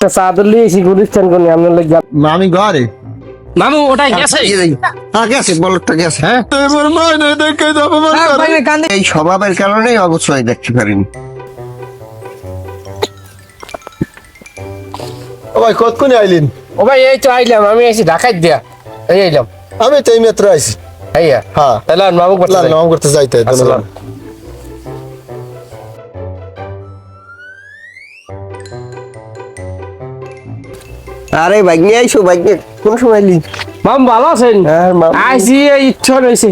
একটা চাদর লিয়েছি গুলিস্তান কোনি আপনার লাগে আমি ঘরে? মামু ওটাই গেছে। হ্যাঁ গেছে বলটা গেছে হ্যাঁ। আমার মাইনে দেখে তো এই স্বভাবের কারণেই অবশ্যই দেখতে পারিনি। ও ভাই কতক্ষণে আইলিন? ও ভাই এই তো আইলাম আমি এসে ঢাকাই দিয়া। এই আইলাম। আমি তো এই মাত্র আইছি। আইয়া? হ্যাঁ। তাহলে মামু করতে। নাম করতে যাইতে ধন্যবাদ। আরে বাইক নিয়ে আইসো বাইক নিয়ে কোন সময় মামু ভালো আছেন? হ্যাঁ আইসি এই ইচ্ছা রয়েছে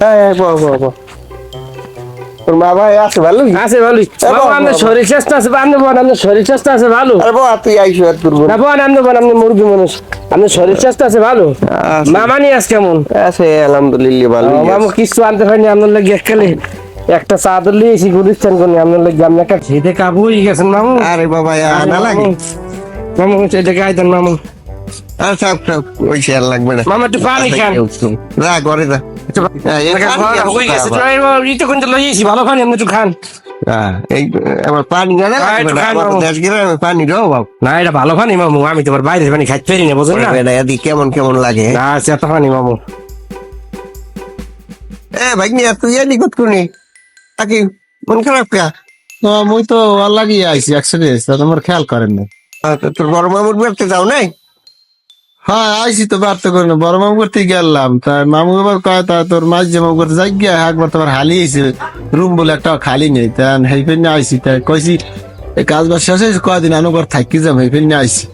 হ্যাঁ হ্যাঁ তোর মা ভাই আছে ভালো? আছে ভালো। বাবা, শরীর স্বাস্থ্য আছে শরীর স্বাস্থ্য আছে ভালো। আরে বাবা তুই আইসো আর তোর বোন। না বোন আপনি বলেন আপনি মুরগি মানুষ। আপনার শরীর স্বাস্থ্য আছে ভালো। আছে। মামা নিয়ে আস কেমন? আছে আলহামদুলিল্লাহ ভালো ও, মামু কিছু আনতে পারিনি আপনার লাগে এককালে একটা চাদর লিয়েছি গুলিস্তান কোনি আপনার লাগে আপনি একটা খেতে কাবু হয়ে গেছেন মামু। আরে বাবা আনা লাগে। মামু এটা গাইতেন মামু। আর থাক থাক ওই শেয়ার লাগবে না। মামা একটু পানি খান। যা হ্যাঁ, ভালো পানি আপনি একটু খান। হ্যাঁ, পানি হ্যাঁ, পানি না এটা ভালো পানি মামু আমি তোমার বাইরের পানি খাইতে পারি না বুঝলেন না? কেমন কেমন লাগে? না পানি মামু। এ ভাই নিয়ে তুই এলি কত কোনি আকি মন খারাপ কা? মুই তো লাগিয়ে আইছি একসাথে তোমার খেয়াল করেন না তোর বড় মামুর বাড়িতে যাও নাই? হ্যাঁ তো বাড়তে করে। না বড় মামু করতে গেলাম। তা মামু এবার কয় তা তোর মাঝ যে মামু করতে যাই গিয়া একবার তোমার হালি রুম বলে একটা খালি নেই। তা হেইফেন নিয়ে আইছি। তা কইছি এই কাজ বাজ শেষ হয়েছে কয়দিন থাকি যাম আইছি।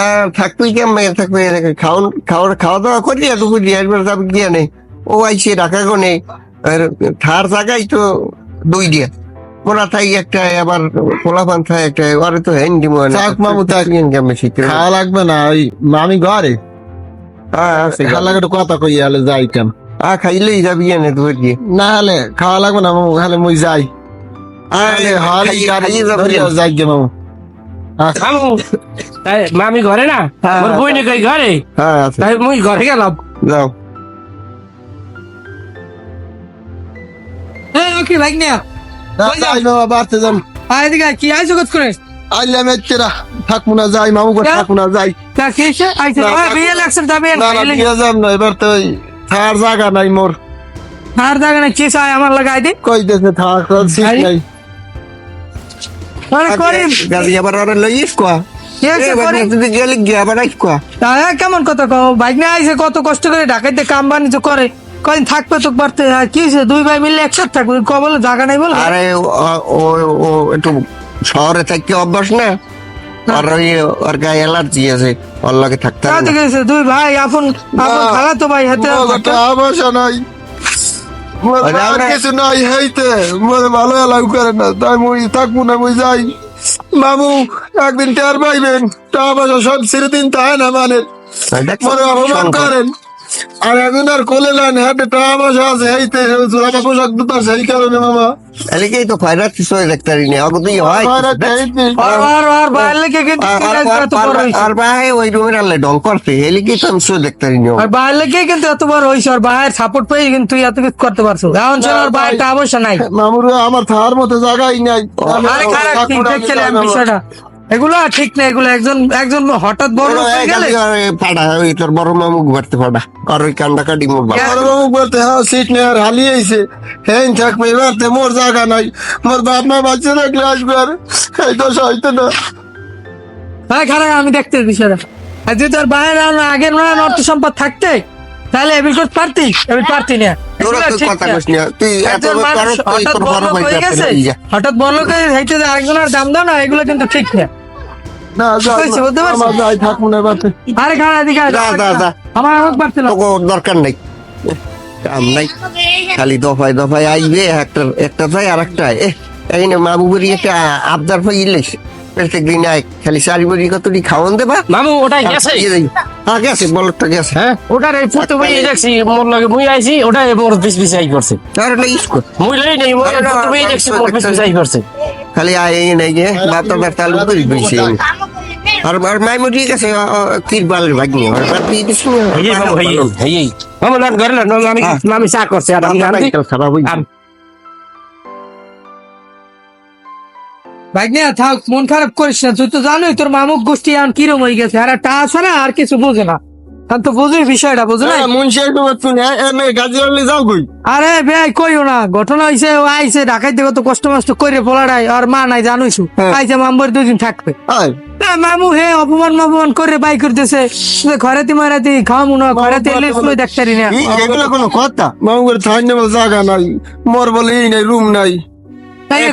আর থাকবি কেমন থাকবি খাওন খাওয়া খাওয়া দাওয়া করি দিয়ে একবার যাবি গিয়া নেই ও ঢাকা আর থার জায়গায় তো দুই দিয়া। মোরা একটা আবার পোলাপান থাই একটা ওরে তো হেন দিব থাক মামু, থাক। কেমন শিখতে খাওয়া লাগবে না ওই আমি ঘরে। হ্যাঁ খাওয়া লাগে কথা কই হলে যাই কেন? আ খাইলেই যাবি এনে দুপুর দিয়ে না হলে খাওয়া লাগবে না মামু হলে মুই যাই। হলে হলে গাড়ি যাই গে মামু। মামু মামি ঘরে না? হ্যাঁ, মোর বই নাকি ঘরে? হ্যাঁ তাই মুই ঘরে গেলাম। যাও। এই ওকে না না, যাই মামা বাড়তে যাম আয় দিকে কি আয় জগৎ করে? আইলাম এচ্ছেরা থাকব না যাই মামু করে থাকব না যাই। তা কি এসে আইছে। না, ওই না, বিয়ে না। না বিয়ে যাম না এবার তো থার জায়গা নাই মোর। আর জায়গা না কি চাই আমার লাগাই দে কই দেশে থাক ঠিক আরে, নাই। আরে করিম। গাড়ি আবার ওরে লইস কোয়া? কি হয়েছে করিম? তুই গেলে গিয়ে আবার আইস কোয়া? তা কেমন কথা কও? বাইক না আইছে কত কষ্ট করে ঢাকাইতে কাম বাণিজ্য করে। কদিন থাকবে তো পারতে আর কি হয়েছে? দুই ভাই মিলে একসাথে থাকবে? ক বলে জায়গা নাই বলে আরে ও- ও একটু শহরে থাকতে অভ্যাস না? আর ওই ওর গায়ে অ্যালার্জি আছে ওর লগে থাকতে তা না। গেছে? দুই ভাই আপন আপন খালা তো ভাই হাতে মোর নাই। আর কিছু নাই হইতে। ভালো এলাও করে না। তাই মুই থাকব না মুই যাই। মামু একদিন টের পাইবেন। টাকা পয়সা সব ছেড়ে দিন তাই না মানে? দেখছ? মনে অপমান করেন। আর এখন আর কোলে লাইন হাতে টাকা পয়সা আছে হইতে জামা পোশাক দুটো সেই কারণে মামা। এলিকেই তো খয়রাত কিছু দেখতে নি অগতেই হয় আর আর আর আর বাইরে লেগে কিন্তু আর- ভাই ওই রুমের আল্লে ডং করছে এলিকেই তো আমি শুয়ে দেখতে নি আর বাইরে লেগে কিন্তু এত বড় হইছে? আর সাপোর্ট পেয়ে কিন্তু তুই এত কিছু করতে পারছ। এখন চল আর বাইরে একটা অবশ্য নাই। মামুর আমার থার মতো জায়গাই নাই। আরে খারাপ ঠিক আমি। বিষয়টা। এগুলো ঠিক না এগুলো একজন একজন হঠাৎ বড় লোক হয়ে গেলে ফাটা ওই তোর বড় মামু ঘুরতে ফাটা। আর ওই কান্দা কাটি মোর বাবা আমার বাবু বলতে হ্যাঁ সিট নেই আর হ্যাঁ থাকবে এবার তো মোর জায়গা নাই। মোর বাপ মা বাচ্চা থাকলে আসবে আর এই না। হ্যাঁ খারাপ আমি দেখতে বিষয়টা আর যদি তোর বাইরে আগের মানে অর্থ সম্পদ থাকতে তাহলে এবিল করতে পারতি এবিল পারতি না। না। না হঠাৎ বড় হয়ে বড় হয়ে যাইতে যে আরেকজনের দাম দাও না এগুলো কিন্তু ঠিক না। না যাই হয়েছে, বুঝতে না, পারছ? আমার যাই থাকব না এবার তো। আরে খারাপ এদিকে আয়, যা, যা, যা। আমার হোক পারছে না। দরকার নাই। কাম নাই। খালি দফায় দফায় আইবে একটা একটা চাই আর একটা এই না মা বুবুরি একটা আবদার পাই ইলিশ প্রত্যেক দিন আয়। খালি চারি বড়ি কতটি খাওয়ান দেবা? মামু গেছে। হ্যাঁ গেছে বলটা গেছে। হ্যাঁ ওটার এই ফুটো বই দেখছি মোর লগে মুই আইছি ওটাই মোর পিছ পিছ আই করছে তার স্কুল মুই লই নাই মোর ফুটো বই দেখছি মোর পিছ পিছ আই করছে খালি আয় এই নাই গে বাপ দাদা তালু করি কইছে আর আর মাইমু ঠিক আছে কির বালের ভাগ্নি? আর বাপ দিছি হেই মামু হেই হেই। মামু লান ঘরে লান আমি আমি চা করছি আর আমি হই আর ভাগ্নে থাক মন খারাপ করিস না। তুই তো জানোই তোর মামুক গোষ্ঠী এখন কিরম হয়ে গেছে। আর টা ছাড়া আর কিছু বোঝে না। তো বোঝোই বিষয়টা বুঝো না মুন্সি একটু বলছুন গাজি হলে যাও কই? আরে ভাই কইও না ঘটনা হইছে ও আইছে ঢাকাইতে কত কষ্ট মষ্ট করে পোলাড়াই আর মা নাই জানোইছ? হ্যাঁ। আইছে মাম্বর দুদিন থাকবে। মামু হে অপমান অপমান করে বাই করতেছে। ঘরেতে মারাতি খাওয়ামু না ঘরেতে এলে শুনে দেখতারি না এগুলো কোনো কথা? মামু করে বল জায়গা নাই মোর বলে এই নাই রুম নাই।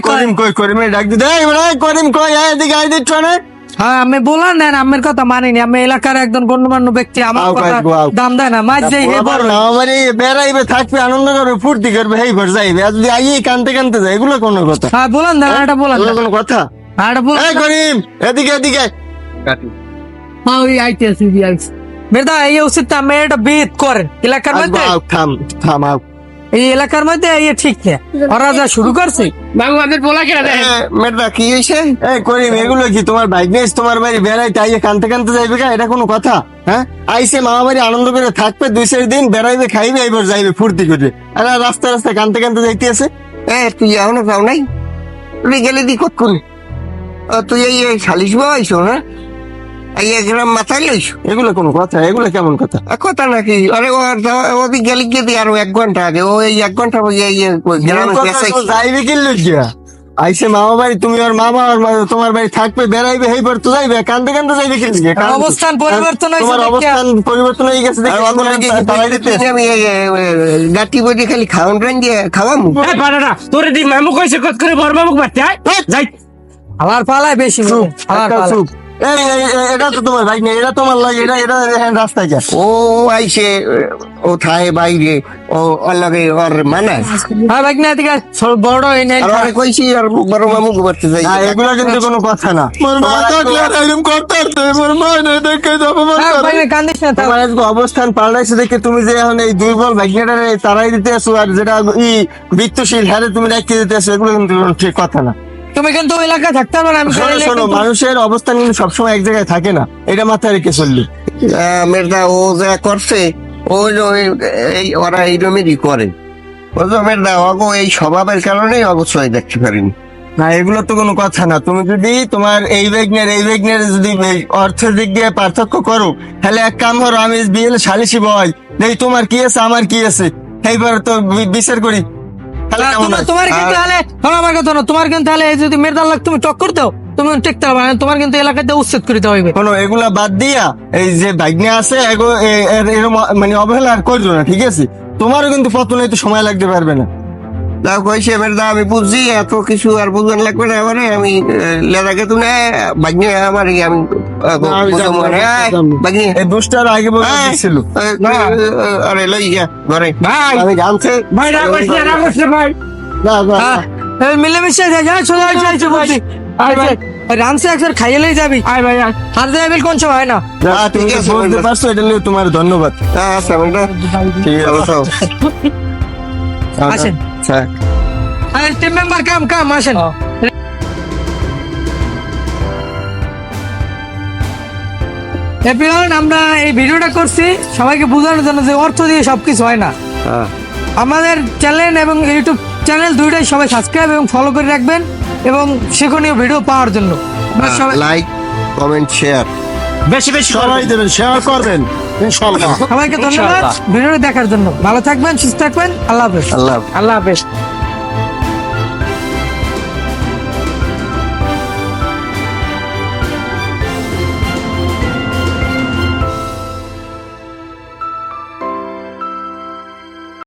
করিম কই করিম ডাক বড় করিম কই এদিকে আই দিচ্ছ না? হ্যাঁ আমি বললাম না আমের কথা মানিনি। আমি এলাকার একজন গণ্যমান্য ব্যক্তি আমার কথা। দাম দেয় না। মাছ যাই হে বড় আমার বেড়াইবে থাকবে আনন্দ করবে ফুর্তি করবে এই ভর যাইবে। আর যদি আইয়ে কানতে কানতে যায় এগুলো কোনো কথা। হ্যাঁ বলেন না এটা বলেন কোনো কথা? হ্যাঁ এটা বলেন এই করিম এদিকে এদিকে। হ্যাঁ ওই আইতে এই উচিত এটা বিদ করেন এলাকার মধ্যে? থাম থাম এই এলাকার মধ্যে এই ঠিক না ওরা যা শুরু করছে। মামু আমাদের বলা কেন এ, মেয়েটা কি হয়েছে এই করিম এগুলো কি তোমার তোমার বাড়ি বেড়াইতে আইয়ে কানতে কানতে যাইবে কা এটা কোনো কথা হ্যাঁ? আইসে মামা বাড়ি আনন্দ করে থাকবে দুই চার দিন বেড়াইবে খাইবে এবার যাইবে ফুর্তি করবে আর রাস্তা রাস্তা কানতে কানতে যাইতে আছে এ তুই এখনও যাও নাই? তুই গেলে দি কতক্ষণ ও, তুই এই এই সালিশ বয়স না এই এক গ্রাম মাথায় লইস। এগুলো কোনো কথা? এগুলো কেমন কথা? কথা নাকি? আরে ওদিক গেলে গিয়ে আরও এক ঘণ্টা আগে। ও এই এক ঘণ্টা গ্রামে যাইবে কি আইসে মামা বাড়ি তুমি আর মামা আর তোমার বাড়ি থাকবে বেড়াইবে তো যাইবে কান্দে কান্দে যাইবে কি অবস্থান পরিবর্তন হয়েছে তোমার অবস্থান পরিবর্তন হয়ে গেছে দেখে আর নাকি তারা- দিতে আমি গাটি বটি খালি খাওয়ান টাইন দিয়ে খাওয়ামু। এই পাড়াটা তোরে দি মামু কইছে কত করে বড় মামুক মারতে আয়। যাই। আমার পালায় বেশি। আমার পালায়। এটা তো তোমার বাইক নেই এটা তোমার লাগে এটা এটা রাস্তায় যা ও আইছে ও থায় বাইরে ও ওর লগে ওর মানায় হ্যাঁ ভাই না এদিকে বড় এই নেই আর কইছি আর বড় মামু করতে যাই না এগুলো কিন্তু কোনো কথা না। ভাই না, কান্দিস না তোমার আজকে অবস্থান পাল্টাইছে দেখে তুমি যে এখন এই দুর্বল ভাগ্যটা তারাই দিতে আসো আর যেটা ই বৃত্তশীল হ্যারে তুমি রাখিয়ে দিতে আসো এগুলো কিন্তু ঠিক কথা না। তুমি কিন্তু ওই এলাকায় থাকতে পারো না শোনো শোনো মানুষের অবস্থান কিন্তু সবসময় এক জায়গায় থাকে না। এটা মাথায় রেখে চললি। মেয়েটা ও যা করছে ও ওই- এই ওরা করে। বুঝলো মেয়েটা অগো এই স্বভাবের কারণেই অবশ্যই দেখতে পারিনি। না এগুলো তো কোনো কথা না। তুমি যদি তোমার এই বেগনের এই বেগনের যদি অর্থের দিক দিয়ে পার্থক্য করো তাহলে এক কাম করো আমি বিয়েলে সালিশি বয়। দেখি তোমার কি আছে আমার কি আছে? এইবার তো বি- বিচার করি। তোমার কিন্তু তাহলে আমার কথা না তোমার কিন্তু তাহলে এই যদি মেরদাল লাগ তুমি টক্কর দাও তুমি টেকতে পারবে না। তোমার কিন্তু এলাকাতে উচ্ছেদ করে হইবে। কোনো এগুলা বাদ দিয়া এই যে ভাগ্নে আছে এগো- এ- মানে অবহেলা আর করছ না ঠিক আছে? তোমারও কিন্তু পতন হইতে সময় লাগতে পারবে না। তাও কইছে আমি বুঝছি এত কিছু আর বুঝন লাগবে না মানে আমি লেদাকে তুমি বাগনি আমার আমি আরে ঘরে। ভাই আমি গামছে ভাই রাগ করিস না, রাগ করিস ভাই। না না, হ্যাঁ মিলেমিশে যা রামসে একবার যাবি। আয় ভাই যাবি কোন সময় হয় না। যা, হ্যাঁ, তুমি ঠিক আছে, বুঝতে পারছ এটা নিয়ে তোমার ধন্যবাদ। আচ্ছা মেয়েটা ঠিক আছে আসেন। আচ্ছা। টিম মেম্বার কাম কাম আসেন। এপিওন আমরা এই ভিডিওটা করছি সবাইকে বোঝানোর জন্য যে অর্থ দিয়ে সবকিছু হয় না। হ্যাঁ। আমাদের চ্যানেল এবং ইউটিউব চ্যানেল দুইটাই সবাই সাবস্ক্রাইব এবং ফলো করে রাখবেন এবং শিক্ষণীয় ভিডিও পাওয়ার জন্য। সবাই লাইক কমেন্ট শেয়ার বেশি বেশি সবাই দেবেন শেয়ার করবেন ইনশাল্লাহ সবাইকে ধন্যবাদ ভিডিওটা দেখার জন্য। ভালো থাকবেন সুস্থ থাকবেন। আল্লাহ হাফেজ। আল্লাহ আল্লাহ হাফেজ।